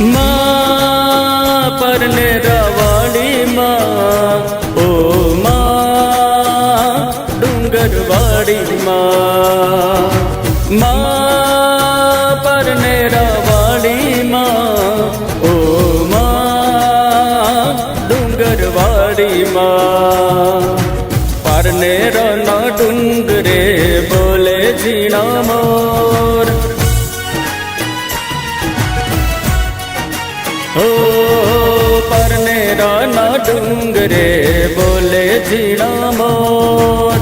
માં પરને રવાડી માં ઓ માં ડુંગરવાડી માં માં પરને રવાડી માં ઓ માં ડુંગરવાડી માં પરને રના ડુંગરે બોલે ઝીણા હો, પરને રાના ડુંગરે બોલે ઝીણા મોર.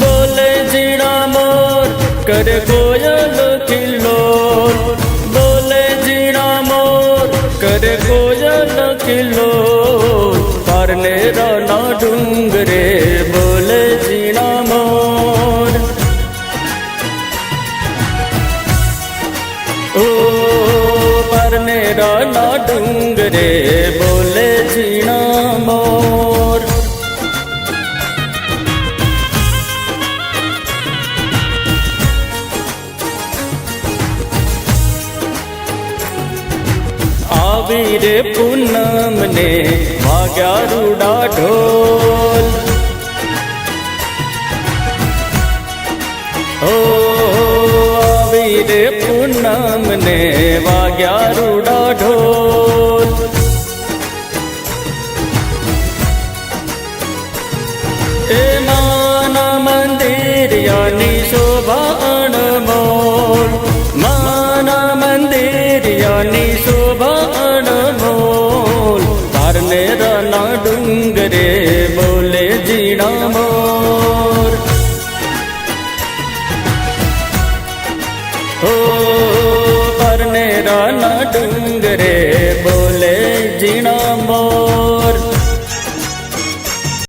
બોલે ઝીણા મોર, કરે કોયલ ખિલ્લોલ બોલે ઝીણા મોર, કરે કોયલ ખિલ્લોલ પરને રાના ડુંગરે બોલે પરને રાના ડુંગરે બોલે ઝીણા મોર આવી રે પૂનમ ને વાગ્યા રૂડા ઢોલ ઓ આવી રે પૂનમ ને વાગ્યા રૂડા ને રાના ડુંગરે